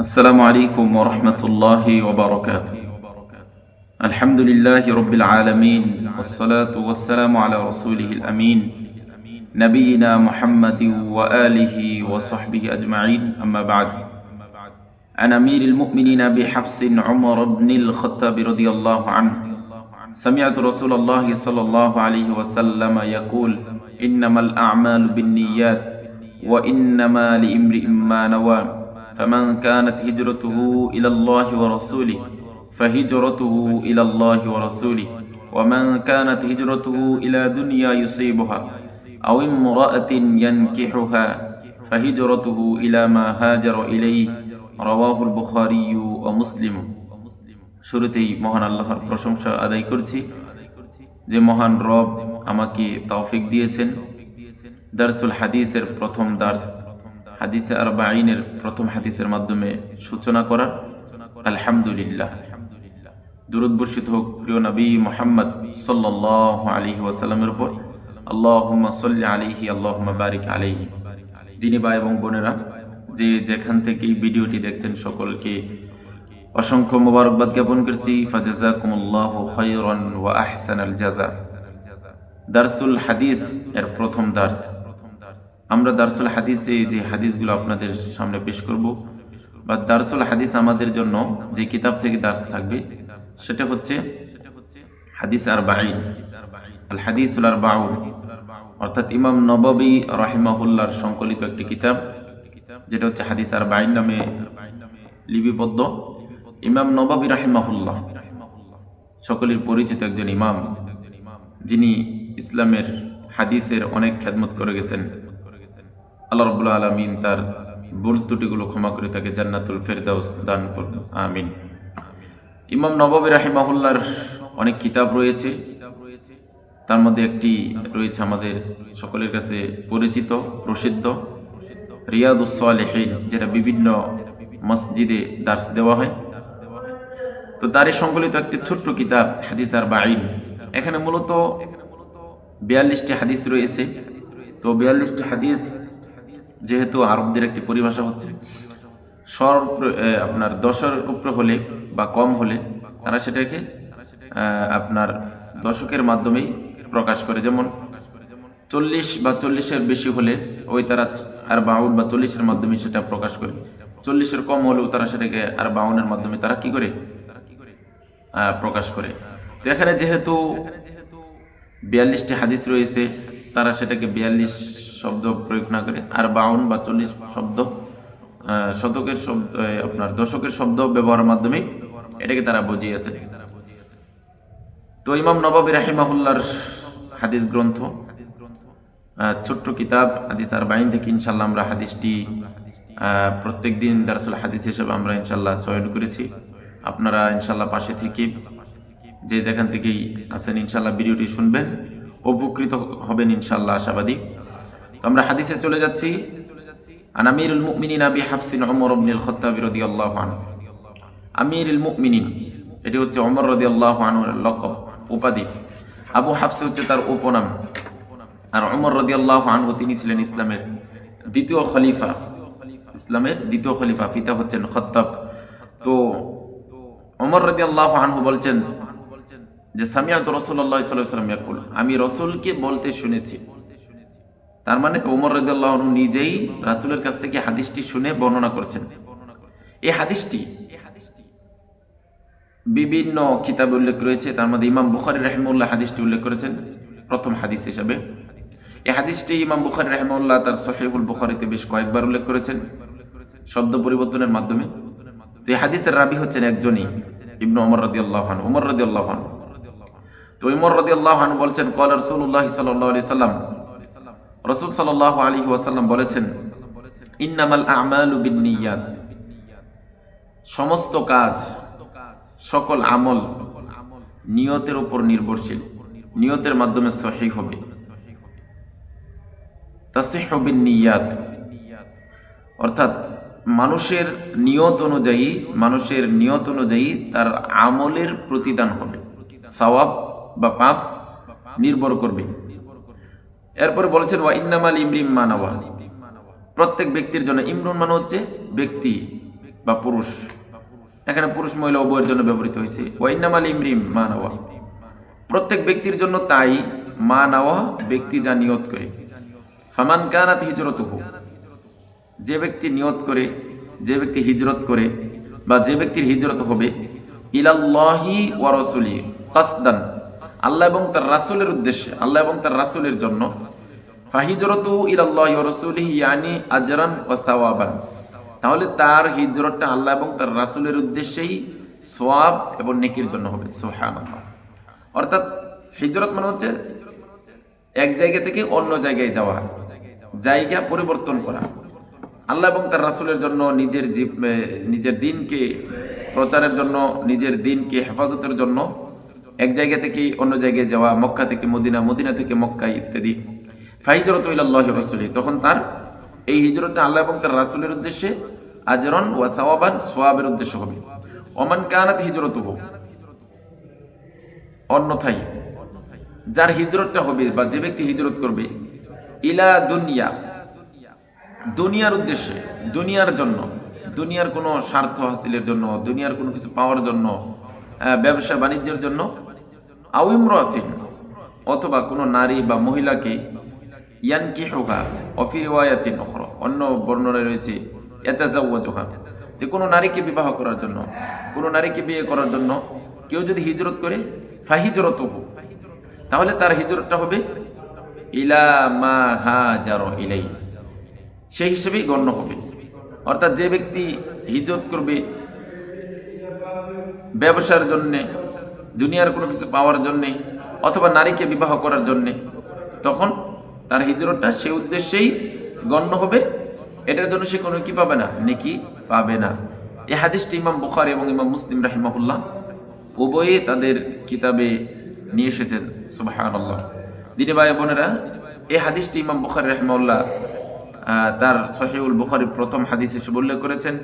السلام عليكم ورحمة الله وبركاته. الحمد لله رب العالمين والصلاة والسلام على رسوله الأمين نبينا محمد وآله وصحبه أجمعين أما بعد. عن أمير المؤمنين بحفص عمر بن الخطاب رضي الله عنه سمعت رسول الله صلى الله عليه وسلم يقول إنما الأعمال بالنيات وإنما لامرئ ما نوى. فمن كانت هجرته إلى الله ورسوله فهجرته إلى الله ورسوله ومن كانت هجرته إلى دنيا يصيبها أو امرأة ينكحها فهجرته إلى ما هاجر إليه رواه البخاري ومسلم শুরুতেই মহান আল্লাহর প্রশংসা আদায় করছি যে মহান রব আমাকে তৌফিক দিয়েছেন দারসুল হাদিসের প্রথম দার্স হাদিসে আর বাইনের প্রথম হাদিসের মাধ্যমে সূচনা করার আলহামদুলিল্লাহ। দুরুদ বর্ষিত হোক, প্রিয় নবী মোহাম্মদ সাল্লাহ আলহি ওয়াসাল্লামের উপর। আল্লাহুম্মা সাল্লি আলিহি আল্লাহুম্মা বারিক আলিহি দিনী ভাই এবং বোনেরা, যে যেখান থেকে ভিডিওটি দেখছেন সকলকে অসংখ্য মোবারকবাদ জ্ঞাপন করছি। ফাজাজাকুমুল্লাহু খায়রান ওয়া আহসানাল জাযা। দারসুল হাদিস এর প্রথম দার্স। আমরা দারসুল হাদিসে যে হাদিসগুলো আপনাদের সামনে পেশ করব। বা দারসুল হাদিস আমাদের জন্য যে কিতাব থেকে দার্স থাকবে, সেটা হচ্ছে হাদিস আর বাইন আল হাদিসুল আর বাউল অর্থাৎ ইমাম নববী রাহিমাহুল্লার সংকলিত একটি কিতাব, যেটা হচ্ছে হাদিস আর বাইন নামে লিপিবদ্ধ। ইমাম নবাবী রাহিমাহুল্লাহ, সকলের পরিচিত একজন ইমাম, যিনি ইসলামের হাদিসের অনেক খেদমত করে গেছেন। আল্লাহ রবুল্লা আলমিন তার ভুল ত্রুটিগুলো ক্ষমা করে তাকে জান্নাতুল ফেরদাউস দান করুন। আমিন। ইমাম নবাবী রাহিমাহুল্লার অনেক কিতাব রয়েছে। তার মধ্যে একটি রয়েছে আমাদের সকলের কাছে পরিচিত, প্রসিদ্ধ রিয়াদুসলেহীন যেটা বিভিন্ন মসজিদে দার্স দেওয়া হয়। তো তারই সংকলিত একটি ছোট্ট কিতাব, হাদিস আর বাইন এখানে মূলত বিয়াল্লিশটি হাদিস রয়েছে। তো বিয়াল্লিশটি হাদিস যেহেতু আরবদের একটি পরিভাষা হচ্ছে, স্বর আপনার দশের উপরে হলে বা কম হলে তারা সেটাকে আপনার দশকের মাধ্যমেই প্রকাশ করে। যেমন চল্লিশ বা চল্লিশের বেশি হলে ওই তারা আর বাউন বা চল্লিশের মাধ্যমে সেটা প্রকাশ করে। চল্লিশের কম হলেও তারা সেটাকে আর বাউনের মাধ্যমে তারা কি করে? প্রকাশ করে। তো এখানে যেহেতু বিয়াল্লিশটি হাদিস রয়েছে, তারা সেটাকে বিয়াল্লিশ শব্দ প্রয়োগ না করে। আর বাউন বা চল্লিশ শব্দ শতকের শব্দ আপনার দশকের শব্দ ব্যবহারের মাধ্যমে এটাকে তারা বুঝিয়েছে। তো ইমাম নবাবী রাহিমাহুল্লার হাদিস গ্রন্থ ছোট্ট কিতাব, হাদিস আর বাইন থেকে ইনশাল্লাহ আমরা হাদিসটি প্রত্যেক দিন দারসুল হাদিস হিসেবে আমরা ইনশাল্লাহ চয়ন করেছি। আপনারা ইনশাল্লাহ পাশে থেকে যে যেখান থেকেই আছেন ইনশাল্লাহ ভিডিওটি শুনবেন, উপকৃত হবেন ইনশাল্লাহ আশাবাদী। তো আমরা হাদিসে চলে যাচ্ছি। আন আমিরুল মুমিনিন আবি হাফসিন ওমর ইবনুল খাত্তাব রাদিয়াল্লাহু আনহু। আমিরুল মুমিনিন, এটি হচ্ছে ওমর রাদিয়াল্লাহু আনহুর লকব উপাধি। আবু হাফস হচ্ছে তার উপনাম। আর ওমর রাদিয়াল্লাহু আনহু তিনি ছিলেন ইসলামের দ্বিতীয় খলিফা। ইসলামের দ্বিতীয় খলিফা, পিতা হচ্ছেন খত্তাব। তো ওমর রাদিয়াল্লাহু আনহু বলছেন যে সামিয়াত রসুল্লাহ সাল্লাম ইয়াকুল, আমি রসুলকে বলতে শুনেছি। তার মানে ওমর রদুল্লাহ নিজেই রাসুলের কাছ থেকে হাদিসটি শুনে বর্ণনা করছেন। এই হাদিসটি বিভিন্ন কিতাবে উল্লেখ রয়েছে। তার মধ্যে ইমাম বুখারি রাহিমুল্লাহ হাদিসটি উল্লেখ করেছেন, প্রথম হাদিস হিসাবে। এই হাদিসটি ইমাম বুখারি রাহিমুল্লাহ তার সহিহুল বুখারিতে বেশ কয়েকবার উল্লেখ করেছেন, শব্দ পরিবর্তনের মাধ্যমে। তো এই হাদিসের রাবি হচ্ছেন একজনই, ইবনু অমর রদি আল্লাহ উমর রদি তো ইমর রদি আল্লাহ বলছেন কল রসুল্লাহ সাল্লাহ সাল্লাম রসুল সাল্লাহ আলী ওয়াসাল্লাম বলেছেন, ইন্নামাল আমালু সমস্ত কাজ, সকল আমল নিয়তের উপর নির্ভরশীল। নিয়তের মাধ্যমে সহি হবে। অর্থাৎ মানুষের নিয়ত অনুযায়ী, মানুষের নিয়ত অনুযায়ী তার আমলের প্রতিদান হবে। সওয়াব বা পাপ নির্ভর করবে। এরপরে বলেছেন, ওয়া ইন্নামাল ইমরিম মানাওয়া প্রত্যেক ব্যক্তির জন্য ইমরুন মানে হচ্ছে ব্যক্তি বা পুরুষ। এখানে পুরুষ, মহিলা উভয়ের জন্য ব্যবহৃত হয়েছে। ওয়া ওয়াইনামাল ইমরিম মা নেওয়া। প্রত্যেক ব্যক্তির জন্য তাই মা নেওয়া ব্যক্তি যা নিয়ত করে। ফামান কানাত হিজরত যে ব্যক্তি নিয়ত করে, যে ব্যক্তি হিজরত করে বা যে ব্যক্তির হিজরত হবে, ইলাল্লাহি ওয়া রাসূলি কাসদান। আল্লাহ এবং তার রাসুলের উদ্দেশ্যে, আল্লাহ এবং তার রাসুলের জন্য, ফাহিজরতু ইয়ানি আজরান ও সাওয়াবান। তাহলে তার হিজরতটা আল্লাহ এবং তার রাসুলের উদ্দেশ্যেই সোয়াব এবং নেকির জন্য হবে, সুবহানাল্লাহ। অর্থাৎ হিজরত মানে হচ্ছে এক জায়গা থেকে অন্য জায়গায় যাওয়া, জায়গা পরিবর্তন করা। আল্লাহ এবং তার রাসুলের জন্য নিজের জীব নিজের দিনকে প্রচারের জন্য, নিজের দিনকে হেফাজতের জন্য এক জায়গা থেকে অন্য জায়গায় যাওয়া, মক্কা থেকে মদিনা মদিনা থেকে মক্কা ইত্যাদি। ফাইজরত ইল্লাহ রসুলি তখন তার এই হিজরতটা আল্লাহ এবং তার রাসূলের উদ্দেশ্যে আজরন ওয়া সাওয়াবান সোয়াবের উদ্দেশ্য হবে। অমান কানাত হিজরত হোক অন্যথায় যার হিজরতটা হবে বা যে ব্যক্তি হিজরত করবে, ইলা দুনিয়া। দুনিয়ার উদ্দেশ্যে, দুনিয়ার জন্য, দুনিয়ার কোনো স্বার্থ হাসিলের জন্য, দুনিয়ার কোনো কিছু পাওয়ার জন্য ব্যবসা বাণিজ্যের জন্য আউইমরাতিন অথবা কোনো নারী বা মহিলাকে ইয়ানকি হোকা অফির ওয়ায়াতিন অখর অন্য বর্ণনায় রয়েছে এতাজাউজোহা যে কোনো নারীকে বিবাহ করার জন্য, কোনো নারীকে বিয়ে করার জন্য কেউ যদি হিজরত করে ফাহিজরত হোক তাহলে তার হিজরতটা হবে ইলা মা হা ইলাই সেই হিসেবেই গণ্য হবে। অর্থাৎ যে ব্যক্তি হিজরত করবে ব্যবসার জন্যে, দুনিয়ার কোনো কিছু পাওয়ার জন্যে অথবা নারীকে বিবাহ করার জন্যে, তখন তার হিজরতটা সে উদ্দেশ্যেই গণ্য হবে। এটার জন্য সে কোনো কি পাবে না? নেকি পাবে না। এই হাদিসটি ইমাম বুখার এবং ইমাম মুসলিম রাহিমাহুল্লাহ উভয়ে তাদের কিতাবে নিয়ে এসেছেন সুবাহান্লাহ দিনে ভাই বোনেরা এই হাদিসটি ইমাম বুখারি রহমাউল্লাহ তার সহিউল বুখারি প্রথম হাদিস হিসেবে উল্লেখ করেছেন।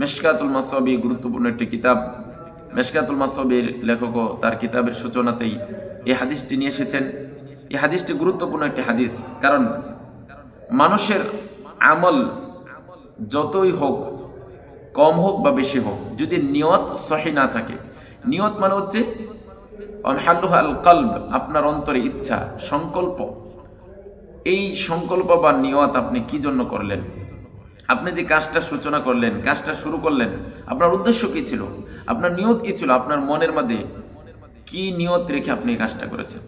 মেশকাতুল মাসবি গুরুত্বপূর্ণ একটি কিতাব। মেশকাতুল মাসবির লেখকও তার কিতাবের সূচনাতেই এই হাদিসটি নিয়ে এসেছেন। এই হাদিসটি গুরুত্বপূর্ণ একটি হাদিস, কারণ মানুষের আমল যতই হোক, কম হোক বা বেশি হোক, যদি নিয়ত সহি না থাকে, নিয়ত মানে হচ্ছে আল কলব, আপনার অন্তরে ইচ্ছা, সংকল্প। এই সংকল্প বা নিয়ত আপনি কি জন্য করলেন? আপনি যে কাজটা সূচনা করলেন, কাজটা শুরু করলেন, আপনার উদ্দেশ্য কি ছিল? আপনার নিয়ত কি ছিল? আপনার মনের মধ্যে কি নিয়ত রেখে আপনি এই কাজটা করেছেন?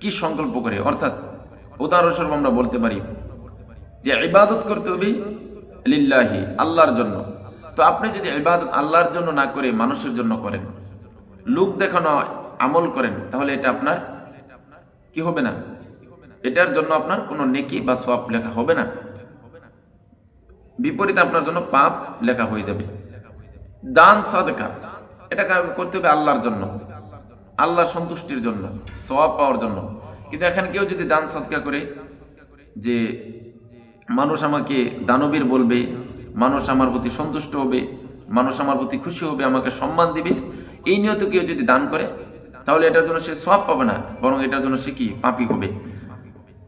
কি সংকল্প করে? অর্থাৎ উদাহরণস্বরূপ আমরা বলতে পারি যে ইবাদত করতে হবে লিল্লাহি, আল্লাহর জন্য। তো আপনি যদি ইবাদত আল্লাহর জন্য না করে মানুষের জন্য করেন, লোক দেখানো, আমল করেন, তাহলে এটা আপনার কি হবে না? এটার জন্য আপনার কোনো নেকি বা সোয়াব লেখা হবে না। বিপরীতে আপনার জন্য পাপ লেখা হয়ে যাবে। দান সাদকা, এটা করতে হবে আল্লাহর জন্য। আল্লাহর সন্তুষ্টির জন্য সোয়াব পাওয়ার জন্য। কিন্তু এখানে কেউ যদি দান সাদকা করে যে মানুষ আমাকে দানবীর বলবে, মানুষ আমার প্রতি সন্তুষ্ট হবে, মানুষ আমার প্রতি খুশি হবে, আমাকে সম্মান দিবে, এই নিয়ত কেউ যদি দান করে, তাহলে এটার জন্য সে সব পাবে না, বরং এটার জন্য সে কি? পাপি হবে।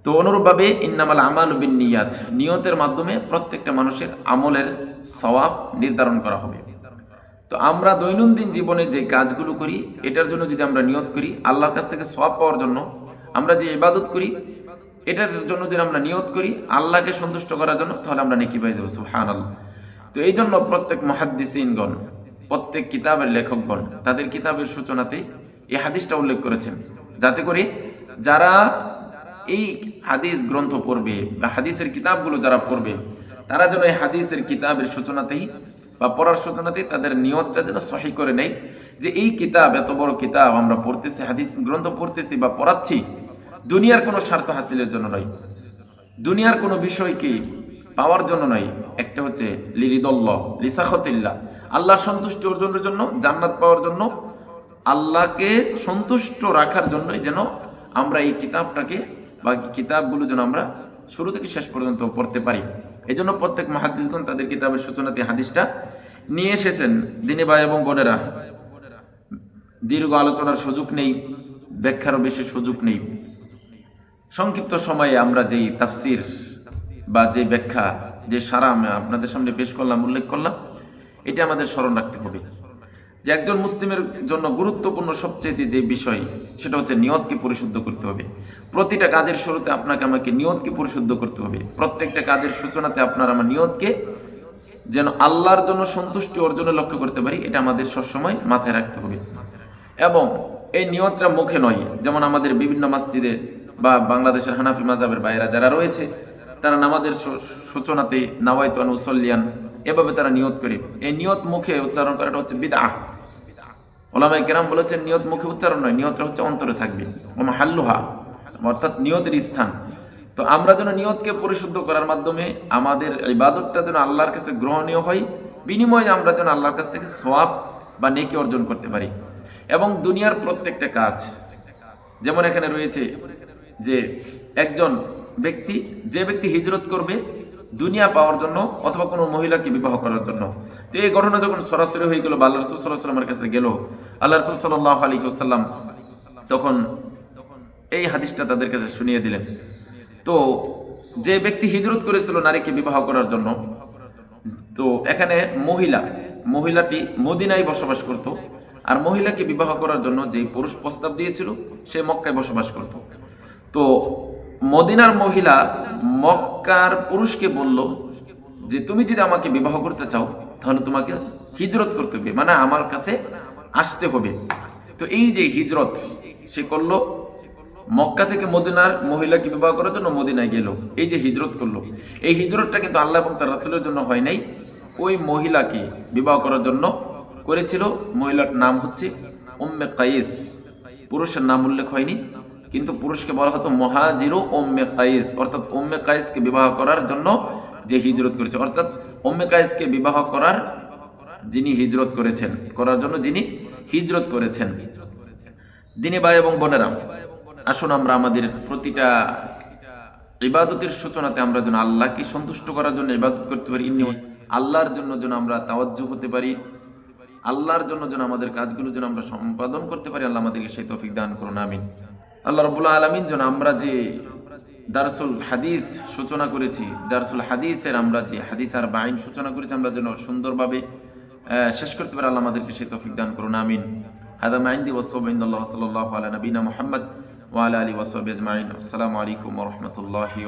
তো অনুরূপভাবে ইন্নামাল আমাল বিন নিয়াত নিয়তের মাধ্যমে প্রত্যেকটা মানুষের আমলের সওয়াব নির্ধারণ করা হবে। তো আমরা দৈনন্দিন জীবনে যে কাজগুলো করি, এটার জন্য যদি আমরা নিয়ত করি, আল্লাহর কাছ থেকে সওয়াব পাওয়ার জন্য আমরা যে ইবাদত করি, এটার জন্য যদি আমরা নিয়ত করি, আল্লাহকে সন্তুষ্ট করার জন্য, তাহলে আমরা নেকি পাই দেবো সুহান আল্লাহ তো এই জন্য প্রত্যেক মহাদ্দিসিনগণ, প্রত্যেক কিতাবের লেখকগণ, তাদের কিতাবের সূচনাতে এই হাদিসটা উল্লেখ করেছেন। যাতে করে যারা এই হাদিস গ্রন্থ পড়বে বা হাদিসের কিতাবগুলো যারা পড়বে, তারা যেন এই হাদিসের কিতাবের সূচনাতেই বা পড়ার সূচনাতেই তাদের নিয়তটা যেন সহি করে নেই যে এই কিতাব, এত বড় কিতাব আমরা পড়তেছি, হাদিস গ্রন্থ পড়তেছি বা পড়াচ্ছি, দুনিয়ার কোনো স্বার্থ হাসিলের জন্য নয়। দুনিয়ার কোনো বিষয়কে পাওয়ার জন্য নয়। একটা হচ্ছে লিরিদল্লাহ, লিসাখতিল্লাহ। আল্লাহ সন্তুষ্টি অর্জনের জন্য, জান্নাত পাওয়ার জন্য, আল্লাহকে সন্তুষ্ট রাখার জন্যই যেন আমরা এই কিতাবটাকে বা কিতাবগুলো যেন আমরা শুরু থেকে শেষ পর্যন্ত পড়তে পারি। এই জন্য প্রত্যেক মহাদিসগণ তাদের কিতাবের সূচনাতে হাদিসটা নিয়ে এসেছেন। দিনে ভাই এবং বোনেরা, দীর্ঘ আলোচনার সুযোগ নেই, ব্যাখ্যারও বেশি সুযোগ নেই। সংক্ষিপ্ত সময়ে আমরা যেই তাফসির বা যে ব্যাখ্যা, যে সারা আপনাদের সামনে পেশ করলাম, উল্লেখ করলাম, এটা আমাদের স্মরণ রাখতে হবে। যে একজন মুসলিমের জন্য গুরুত্বপূর্ণ সবচেয়ে যে বিষয়, সেটা হচ্ছে নিয়তকে পরিশুদ্ধ করতে হবে। প্রতিটা কাজের শুরুতে আপনাকে আমাকে নিয়তকে পরিশুদ্ধ করতে হবে। প্রত্যেকটা কাজের সূচনাতে আপনার আমার নিয়তকে যেন আল্লাহর জন্য সন্তুষ্টি অর্জনে লক্ষ্য করতে পারি, এটা আমাদের সবসময় মাথায় রাখতে হবে। এবং এই নিয়তটা মুখে নয়, যেমন আমাদের বিভিন্ন মসজিদে বা বাংলাদেশের হানাফি মাজাবের বাইরা যারা রয়েছে, তারা নামাজের সূচনাতে নাওয়াইতান উসল্লিয়ান এভাবে তারা নিয়ত করে। এই নিয়ত মুখে উচ্চারণ করাটা হচ্ছে বিদা ওলামাই কেরাম বলেছেন, নিয়ত মুখে উচ্চারণ নয়, নিয়তটা হচ্ছে অন্তরে থাকবে। ওমা হাল্লুহা অর্থাৎ নিয়তের স্থান। তো আমরা যেন নিয়তকে পরিশুদ্ধ করার মাধ্যমে আমাদের এই ইবাদতটা যেন আল্লাহর কাছে গ্রহণীয় হয়, বিনিময়ে আমরা যেন আল্লাহর কাছ থেকে সোয়াব বা নেকি অর্জন করতে পারি। এবং দুনিয়ার প্রত্যেকটা কাজ, যেমন এখানে রয়েছে যে একজন ব্যক্তি, যে ব্যক্তি হিজরত করবে দুনিয়া পাওয়ার জন্য অথবা কোনো মহিলাকে বিবাহ করার জন্য। তো এই ঘটনা যখন সরাসরি হয়ে গেল বা আল্লাহ রসুল সাল্লামের কাছে গেল, আল্লাহ রসুল সাল্লাহ আলী সাল্লাম তখন এই হাদিসটা তাদের কাছে শুনিয়ে দিলেন। তো যে ব্যক্তি হিজরত করেছিল নারীকে বিবাহ করার জন্য, তো এখানে মহিলা, মহিলাটি মদিনায় বসবাস করত আর মহিলাকে বিবাহ করার জন্য যে পুরুষ প্রস্তাব দিয়েছিল, সে মক্কায় বসবাস করত। তো মদিনার মহিলা মক্কার পুরুষকে বলল যে, তুমি যদি আমাকে বিবাহ করতে চাও, তাহলে তোমাকে হিজরত করতে হবে মানে আমার কাছে আসতে হবে। তো এই যে হিজরত, সে করল। মক্কা থেকে মদিনার মহিলাকে বিবাহ করার জন্য মদিনায় গেল? এই যে হিজরত করল। এই হিজরতটা কিন্তু আল্লাহ এবং তার রাসুলের জন্য হয় নাই। ওই মহিলাকে বিবাহ করার জন্য করেছিল। মহিলার নাম হচ্ছে উম্মে কাইস। পুরুষের নাম উল্লেখ হয়নি। কিন্তু পুরুষকে বলা হতো মহাজিরু ওম্মে কাইস। অর্থাৎ ওম্মে কাইসকে বিবাহ করার জন্য যে হিজরত করেছে। অর্থাৎ ওম্মে কাইসকে বিবাহ করার যিনি হিজরত করেছেন, করার জন্য যিনি হিজরত করেছেন। দিনী ভাই এবং বোনেরা, আসুন আমরা আমাদের প্রতিটা ইবাদতের সূচনাতে আমরা যেন আল্লাহকে সন্তুষ্ট করার জন্য ইবাদত করতে পারি। ইন্নি আল্লাহর জন্য যেন আমরা তাওয়াজ্জু হতে পারি। আল্লাহর জন্য যেন আমাদের কাজগুলো যেন আমরা সম্পাদন করতে পারি। আল্লাহ আমাদেরকে সেই তৌফিক দান করুন, আমিন। আল্লাহ রবুল্লা আলমিন যেন আমরা যে দারসুল হাদিস সূচনা করেছি, দারসুল হাদিসের আমরা যে হাদিস আর বাইন সূচনা করেছি, আমরা যেন সুন্দরভাবে শেষ করতে পারি, আল্লাহ আমাদেরকে সে তফিক দান করুন, আমিন। হাদা মাইন্দি ওসবিন্দুল্লাহ সাল্লাহ আলা নবীনা মোহাম্মদ ওয়ালা আলী ওসব আজমাইন। আসসালামু আলাইকুম রহমতুল্লাহি